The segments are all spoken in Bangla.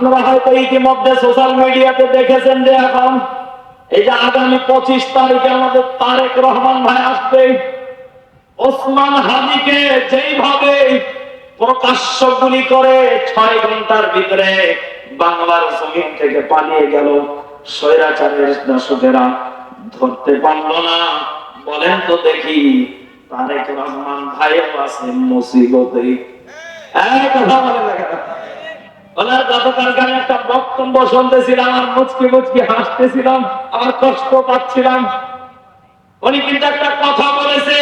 আপনারা হয়তো ইতিমধ্যে সোশ্যাল মিডিয়াতে দেখেছেন যে এখন এই যে আগামী পঁচিশ তারিখে আমাদের তারেক রহমান ভাই আসবে, ওসমান হাদিকে যেইভাবে প্রকাশ্য গুলি করে ছয় ঘণ্টার ভিতরে বাংলার জমিন থেকে পালিয়ে গেল, স্বৈরাচারের দর্শকেরা ধরতে পারল না বলেন তো দেখি, তারেক রহমান ভাইও আছে মুসিবতে এই কথা বলে? ওনার গতকালকে আমি একটা বক্তব্য শুনতেছিলাম, আর মুচকি মুচকি হাসতেছিলাম, আমার কষ্ট পাচ্ছিলাম। উনি কিন্তু একটা কথা বলেছে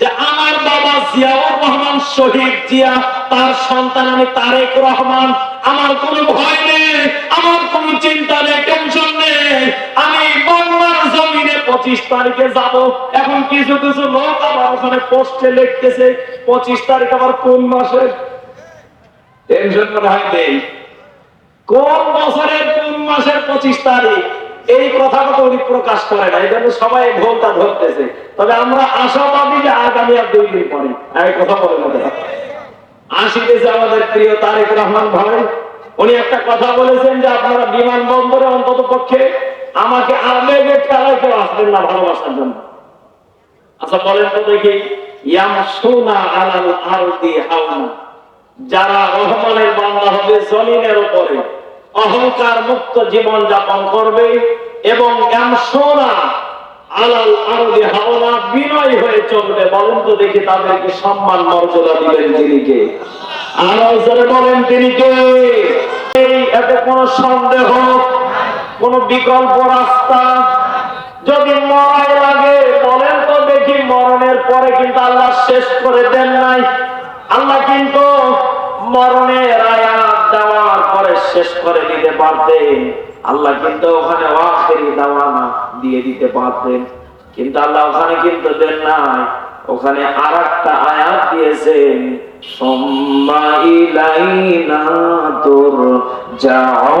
যে, আমার বাবা জিয়াউর রহমান শহীদ জিয়া, তার সন্তান আমি তারেক রহমান। আমার কোনো ভয় নেই, আমার কোনো চিন্তা নেই, টেনশন নেই। আমি বাংলার জমিনে পঁচিশ তারিখে যাব। এখন কিছু কিছু লোক আবার ওখানে পোস্টে লিখতেছে, পঁচিশ তারিখ আবার কোন মাসের মনে কোন বছরের, কোন মাসের পঁচিশ তারিখ, এই কথাটা উনি প্রকাশ করে না। এটা সবাই ধরতেছে। তবে আমরা আশাবাদী যে আগামী আর দুই দিন পরে। কথা বলে না। তারা। আসিতেছে আমাদের প্রিয় তারেক রহমান ভাই, উনি একটা কথা বলেছেন যে আপনারা বিমানবন্দরে অন্তত পক্ষে আমাকে কেউ আসবেন না ভালোবাসার জন্য। আচ্ছা বলেন তো দেখি আলাল হাওনা। যারা রহমানের বান্দা হবে জমিনের উপরে, অহংকার মুক্ত জীবন যাপন করবে এবং সোনা আলাল আরদি হাওনা বিনয় চলবে। বলেন তো দেখি তাদেরকে সম্মান মর্যাদা দিবেন তিনি কে? আরও জোরে বলেন তিনি কে? এতে কোনো সন্দেহ, কোন বিকল্প রাস্তা যদি মরাই লাগে, বলেন তো দেখি মরণের পরে কিন্তু আল্লাহ শেষ করে দেন নাই। আল্লাহ কিন্তু মরণের আয়াত দেওয়ার পরে শেষ করে দিতে পারতেন। আল্লাহ কিন্তু ওখানে ওয়াখেরি দাওয়ানা দিয়ে দিতে পারতেন। কিন্তু আল্লাহ ওখানে কিন্তু দেন নাই। ওখানে আর একটা আয়াত দিয়েছেন, সোম্মা ইলাইনা তোর যাও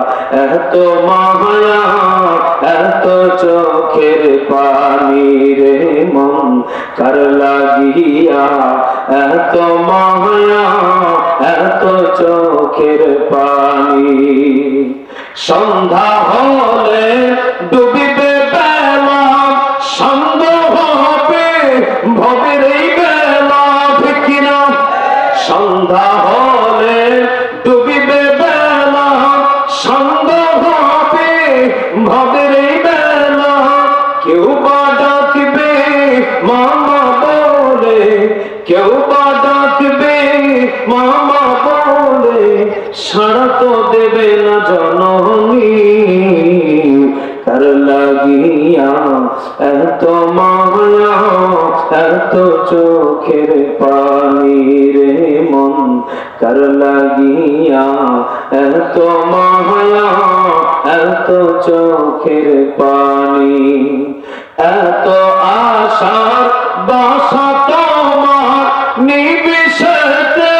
এত মায়া, এত চোখের পানি রে মন কার লাগিয়া? এত মায়া, এত চোখের পানি। সন্ধ্যা হলে ডুবিবে বেলা সন্দেহ হবে ভবের কেউ বা ডাকবে, মামা বলে। কেউ বা ডাকবে, মামা বলে। সারা তো দেবে না জননী। কার লাগিয়া এত মায়া, এত চোখের পানি রে মন। কার লাগিয়া এত মায়া এত চোখের পানি, এত আশার বাসা তোমার নিবিষতে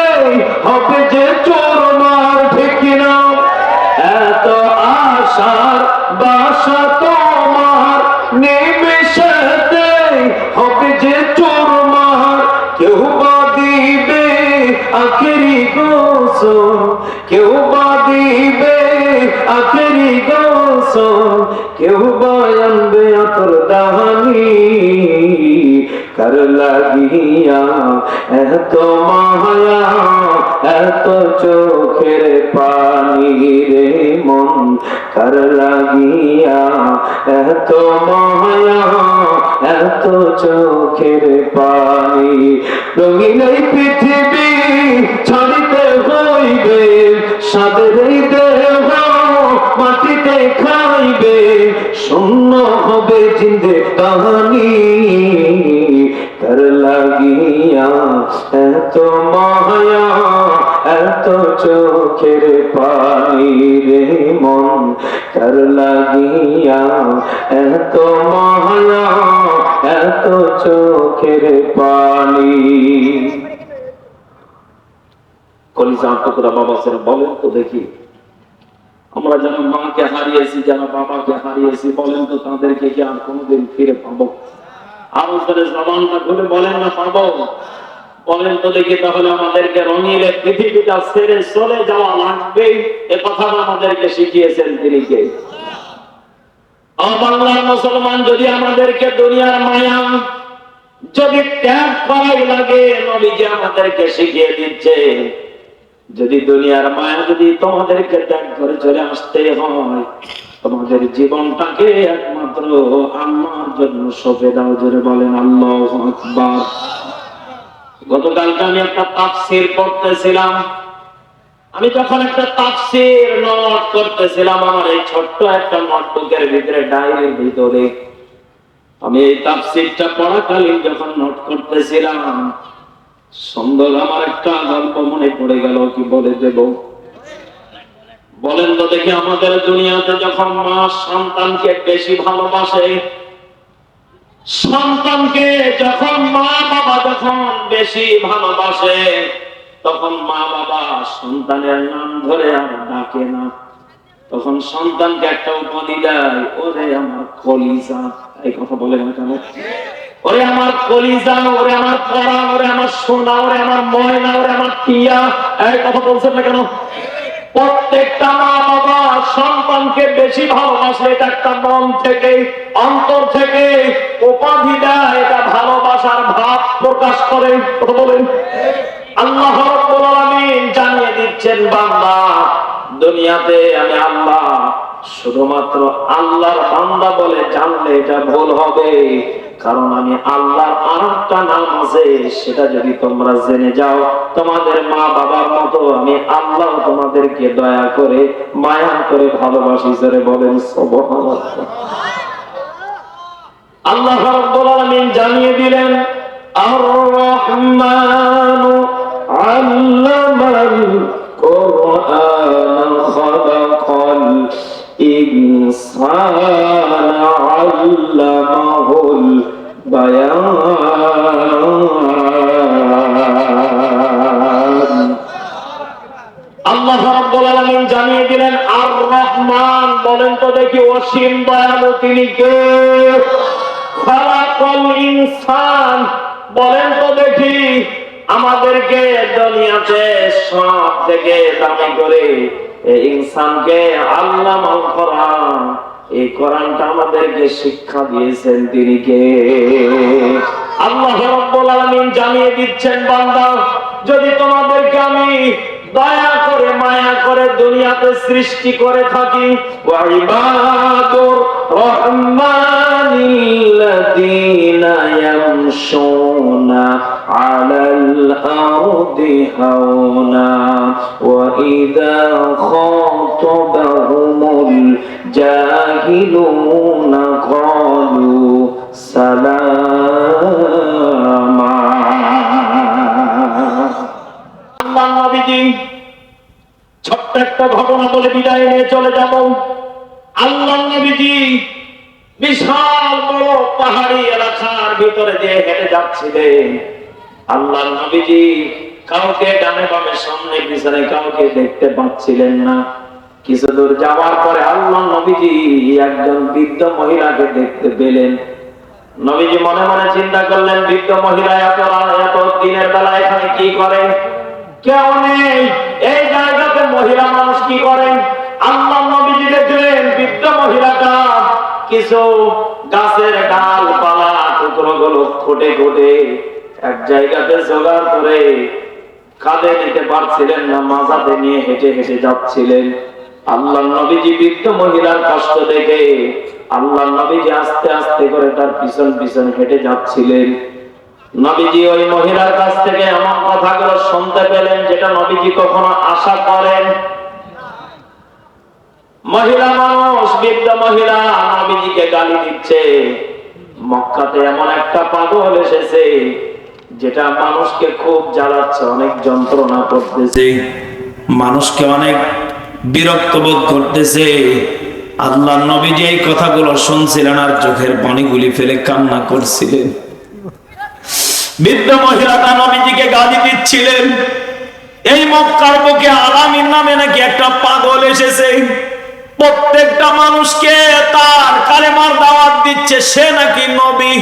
হবে যে চোরমার ঠিক না এত আশার বাসা তোমার নিমিষতে হবে যে চোরমার। কেউ বা দিবে আখেরি গোসল, কেউ বা দিবে কেউ বা আনবে আতর দাহানি। লাগিয়া এত মায়া, এত চোখের পানি রে মন। লাগিয়া এত মায়া, এত চোখের পানি। রঙিন পৃথিবী ছাড়িতে হইবে, সাদের দেহ মাটিতে খাইবে শূন্য হবে জিন্দে কাহানি তার লাগিয়া এত মায়া, এত চোখের পানি রে মন। তার লাগিয়া এত মায়া, এত চোখের পানি। কলিজা টুকরা বাবা বলেন তো দেখি। আমরা যারা মাকে হারিয়েছি যারা বাবাকে হারিয়েছি, বলেন তো তাদেরকে কি আর কোনোদিন ফিরে পাবো? আরও বলেন না, পাবো? বলেন তো দেখি তাহলে আমাদেরকে রঙিলে পৃথিবীটা চলে যাওয়া লাগবে এ কথাটা আমাদেরকে শিখিয়েছেন তিনি কে? মুসলমান যদি আমাদেরকে দুনিয়ার মায়া, যদি ত্যাগ করাই লাগে, নবীজি আমাদেরকে শিখিয়ে দিচ্ছে। যদি দুনিয়ার মায়া যদি তোমাদেরকে ত্যাগ করে চলে আসতে হয়, তোমাদের জীবনটাকে একমাত্র আল্লাহর জন্য সঁপে দাও, জোরে বলেন, আল্লাহ আকবার। গতকালকে আমি একটা তাফসির পড়তেছিলাম। আমি যখন একটা তাফসির নোট করতেছিলাম, আমার এই ছোট্ট একটা নোটবুকের ভিতরে, ডায়েরির ভিতরে, আমি এই তাফসিরটা পড়াকালীন যখন নোট করতেছিলাম সুন্দর আমার একটা গল্প মনে পড়ে গেল, কি বলে দেব? বলেন তো দেখি আমাদের দুনিয়াতে যখন মা সন্তানকে বেশি ভালোবাসে, সন্তানকে যখন মা বাবা যখন বেশি ভালোবাসে, তখন মা বাবা সন্তানের নাম ধরে আর ডাকে না। তখন সন্তানকে একটা উপাধি দেয়, ওরে আমার কলিজা। এই কথা বলে না কেন? ওরে আমার কলিজা, ওরে আমার পরাণ ওরে আমার সোনা, ওরে আমার ময়না, ওরে আমার টিয়া। এই কথা বলছেন না কেন? প্রত্যেকটা মা বাবা সন্তানকে বেশি ভালোবাসে, এটা একটা মন থেকে অন্তর থেকে উপাধি দেয়, এটা ভালোবাসার ভাব প্রকাশ করে। কথা বলেন। আল্লাহ জানিয়ে দিচ্ছেন, বান্দা দুনিয়াতে আমি আল্লাহ শুধুমাত্র আল্লাহর বান্দা বলে জানলে এটা ভুল হবে। কারণ আমি আল্লাহর আরেকটা নাম আছে সেটা যদি তোমরা জেনে যাও, তোমাদের মা বাবার মতো আমি আল্লাহ তোমাদেরকে দয়া করে মায়া করে ভালোবাসি, জোরে বলেন আল্লাহ রাব্বুল আলামিন জানিয়ে দিলেন আর রহমান আলামিন জানিয়ে দিলেন আর রহমান বলেন তো দেখি, অসীম দয়ালু তিনি কে? ইনসান বলেন তো দেখি, আমাদেরকে দুনিয়াতে সব থেকে দামি করে ইনসানকে আল্লাহ এই কোরআনটা আমাদেরকে শিক্ষা দিয়েছেন তিনি কে? আল্লাহ জানিয়ে দিচ্ছেন, বান্দা, যদি তোমাদেরকে আমি দয়া করে, মায়া করে দুনিয়াতে সৃষ্টি করে থাকি ওয়াইবাদুর রহমানিল্লাযীনা على الأرض هونا وإذا خاطبهم الجاهلون قالوا سلاما আল্লাহ নবীজি ছোট্ট একটা ঘটনা বলে বিদায় নিয়ে চলে যাব আল্লাহ নবীজি বিশাল বড় পাহাড়ি এলাকার ভিতরে দিয়ে হেঁটে যাচ্ছিলেন আল্লাহ নবীজি কাউকে ডানে বামে সামনে পিছনে কাউকে দেখতে পাচ্ছিলেন না। কিছু দূর যাওয়ার পরে আল্লাহ নবীজি একজন বৃদ্ধ মহিলাকে দেখতে পেলেন। নবীজি মনে মনে চিন্তা করলেন, বৃদ্ধ মহিলা এত এত দিনের বেলা এখানে কি করে? কেউ নেই। এই জায়গাতে মহিলা মানুষ কি করে? আল্লাহ নবীজি দেখলেন, বৃদ্ধ মহিলাটা কিছু গাছের ডাল পালা টুকরো গুলো খুঁটে খুঁটে এক জায়গাতে জোগাড় করে কাঁধে নিতে পারছিলেন না মাজাতে নিয়ে হেঁটে হেঁটে যাচ্ছিলেন। আল্লাহ নবীজি বৃদ্ধ মহিলার কষ্ট দেখে আল্লাহ নবীজি আস্তে আস্তে করে তার পিছন পিছন হেঁটে যাচ্ছিলেন। নবীজি ওই মহিলার কাছ থেকে এমন কথাগুলো শুনতে পেলেন যেটা নবীজি কখনো আশা করেন। মহিলা মানুষ, বৃদ্ধ মহিলা, নবীজিকে গালি দিচ্ছে। মক্কাতে এমন একটা পাগল এসেছে যেটা মানুষকে খুব জ্বালাচ্ছে, অনেক যন্ত্রণা করতেছে। মানুষকে অনেক বিরক্ত বোধ করতেছে। আল্লাহ নবীজি এই কথাগুলো শুনছিলেন আর চোখের পানিগুলি ফেলে কান্না করছিলেন। বৃদ্ধ মহিলাটা নবীজিকে গালি দিচ্ছিলেন। এই মক্কার বুকে আলামিন নামে নাকি একটা পাগল এসেছে। প্রত্যেকটা মানুষকে তার কালেমার দাওয়াত দিচ্ছে, সে নাকি নবী।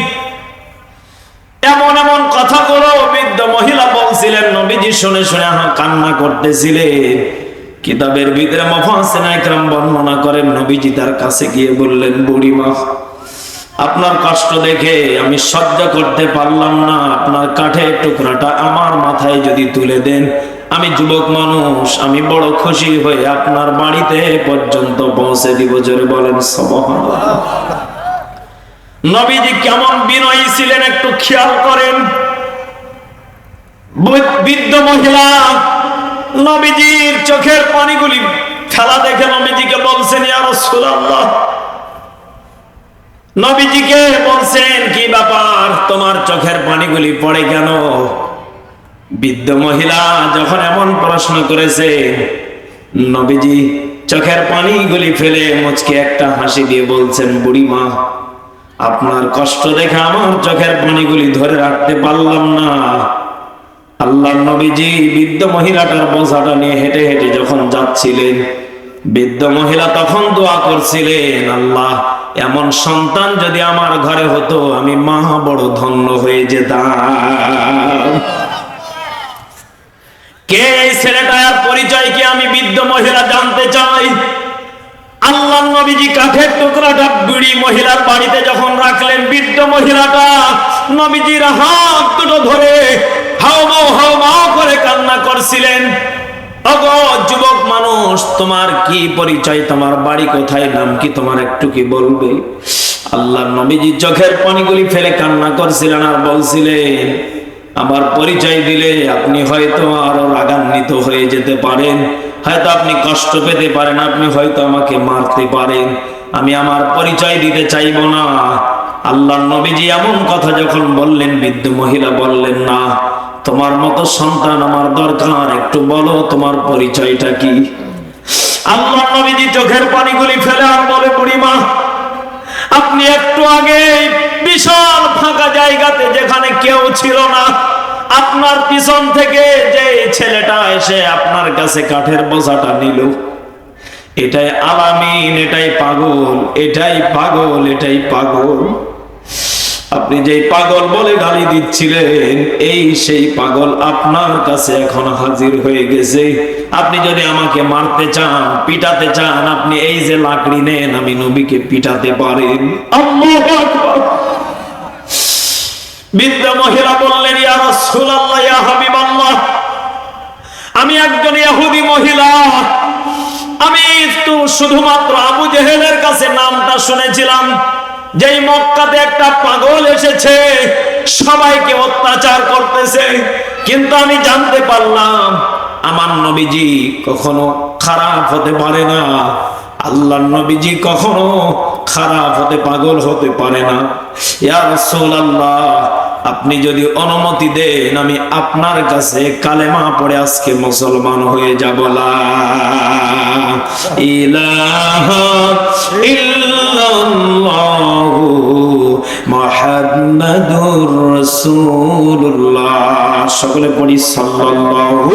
এমন এমন কথাগুলো বৃদ্ধ মহিলা বলছিলেন, নবীজি শুনে শুনে কান্না করতেছিলেন। কিতাবের ভিতরে মফাসিনাইকরাম বর্ণনা করেন, নবীজি তার কাছে গিয়ে বললেন, বুড়িমা, আপনার কষ্ট দেখে আমি সহ্য করতে পারলাম না। আপনার কাঠের টুকরাটা আমার মাথায় যদি তুলে দেন, আমি যুবক মানুষ, আমি বড় খুশি হয়ে আপনার বাড়িতে পর্যন্ত পৌঁছে দিব। জোরে বলেন, সবহানাল্লাহ। নবীজি কেমন বিনয়ী ছিলেন একটু খেয়াল করেন। বৃদ্ধ মহিলা, নবীজির চোখের পানিগুলি ফেলা দেখে নবীজিকে বলছেন, ইয়া রাসূলুল্লাহ। নবীজিকে বলছেন, কি ব্যাপার? তোমার চোখের পানিগুলি পড়ে কেন? বৃদ্ধ মহিলা যখন এমন প্রশ্ন করেছে, নবীজি চোখের পানিগুলি ফেলে মুচকে একটা হাসি দিয়ে বলছেন, বুড়িমা আপনার কষ্ট দেখে আমার চোখের পানিগুলি ধরে রাখতে পারলাম না। আল্লাহ নবীজি বৃদ্ধ মহিলাটার বোঝাটা নিয়ে হেঁটে হেঁটে যখন যাচ্ছিলেন, বৃদ্ধ মহিলা তখন দোয়া করছিলেন, আল্লাহ, এমন সন্তান যদি আমার ঘরে হতো, আমি মা বড় ধন্য হয়ে যেতাম। কে ছেলেটার পরিচয় কি আমি বৃদ্ধ মহিলা জানতে চাই? নবীজি কাঠের টুকরাটা বুড়ি মহিলার বাড়িতে যখন রাখলেন, বৃদ্ধ মহিলাটা নবীজির হাত দুটো ধরে হাও মাও হাও মাও করে কান্না করছিলেন। যুবক মানুষ, তোমার কি পরিচয়? তোমার বাড়ি কোথায়? নাম কি তোমার একটু কি বলবে? আল্লাহ নবীজি চোখের পানিগুলি ফেলে কান্না করছিলেন আর বলছিলেন, আমার পরিচয় দিলে আপনি হয়তো আরও রাগান্বিত হয়ে যেতে পারেন। হয়তো আপনি কষ্ট পেতে পারেন, আপনি হয়তো আমাকে মারতে পারেন। আমি আমার পরিচয় দিতে চাইব না। আল্লাহ নবীজি এমন কথা যখন বললেন, বৃদ্ধ মহিলা বললেন, না, তোমার মতো সন্তান আমার দরকার, একটু বলো তোমার পরিচয়টা কি? আল্লাহ নবীজি চোখের পানিগুলি ফেলে আর বলে বুড়িমা আপনি একটু আগে বিশাল ফাঁকা জায়গাতে যেখানে কেউ ছিল না আপনার পিছন থেকে যে ছেলেটা এসে আপনার কাছে কাঠের বোঝাটা নিল, এটাই আলামিন, এটাই পাগল এটাই পাগল এটাই পাগল। আপনি যে পাগল বলে গালি দিচ্ছিলেন, এই সেই পাগল আপনার কাছে এখন হাজির হয়ে গেছে। আপনি যদি আমাকে মারতে চান, পিটাতে চান, আপনি এই যে লাকড়ি নেন, আমি নবীকে পিটাতে পারেন। আল্লাহু আকবার। বৃদ্ধ মহিলা বললেন আমি একজন ইহুদি মহিলা। আমি তো শুধুমাত্র আবু জেহেলের কাছে নামটা শুনেছিলাম। যেই মক্কাতে একটা পাগল এসেছে, সবাইকে অত্যাচার করতেছে। কিন্তু আমি জানতে পারলাম, আমার নবীজি কখনো খারাপ হতে পারে না। আল্লাহ নবীজি কখনো খারাপ হতে, পাগল হতে পারে না। ইয়া রাসূলুল্লাহ, আপনি যদি অনুমতি দেন, আমি আপনার কাছে কালেমা পড়ে আজকে মুসলমান হয়ে যাব। লা ইলাহা ইল্লাল্লাহু মুহাম্মাদুর রাসূলুল্লাহ। সকলে পড়ি সাল্লাল্লাহু